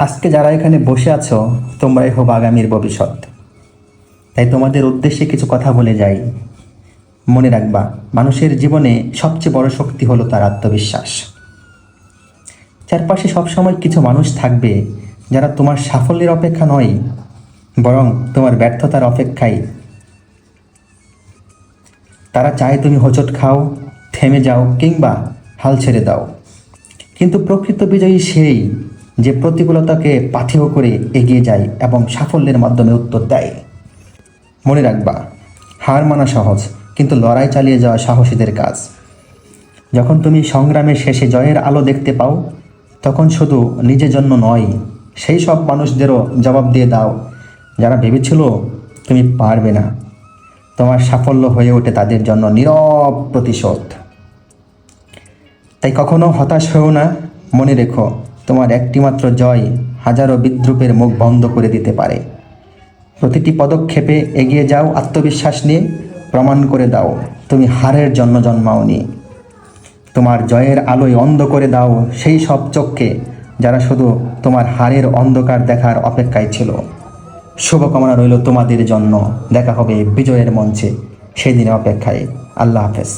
আজকে যারা এখানে বসে আছো তোমরাই হোক আগামীর ভবিষ্যৎ। তাই তোমাদের উদ্দেশ্যে কিছু কথা বলে যাই। মনে রাখবা, মানুষের জীবনে সবচেয়ে বড় শক্তি হলো তার আত্মবিশ্বাস। চারপাশে সবসময় কিছু মানুষ থাকবে যারা তোমার সাফল্যের অপেক্ষা নয়, বরং তোমার ব্যর্থতার অপেক্ষায়। তারা চায় তুমি হোঁচট খাও, থেমে যাও কিংবা হাল ছেড়ে দাও। কিন্তু প্রকৃত বিজয়ী সেই যে প্রতিকূলতাকে পাথেয় করে এগিয়ে যায় এবং সাফল্যের মাধ্যমে উত্তর দেয়। মনে রাখবা, হার মানা সহজ, কিন্তু লড়াই চালিয়ে যাওয়া সাহসীদের কাজ। যখন তুমি সংগ্রামের শেষে জয়ের আলো দেখতে পাও, তখন শুধু নিজের জন্য নয়, সেই সব মানুষদেরও জবাব দিয়ে দাও, যারা ভেবেছিল তুমি পারবে না। তোমার সাফল্য হয়ে ওঠে তাদের জন্য নীরব প্রতিশোধ। তাই কখনো হতাশ হয়েও না, মনে রেখো তোমার একটিমাত্র জয় হাজারো বিদ্রুপের মুখ বন্ধ করে দিতে পারে। প্রতিটি পদক্ষেপে এগিয়ে যাও, আত্মবিশ্বাস নিয়ে প্রমাণ করে দাও, তুমি হারের জন্য জন্মাওনি। তোমার জয়ের আলোয় অন্ধ করে দাও সেই সব চোখকে যারা শুধু তোমার হারের অন্ধকার দেখার অপেক্ষায় ছিল। শুভকামনা রইল তোমাদের জন্য। দেখা হবে বিজয়ের মঞ্চে সেই অপেক্ষায়। আল্লাহ হাফেজ।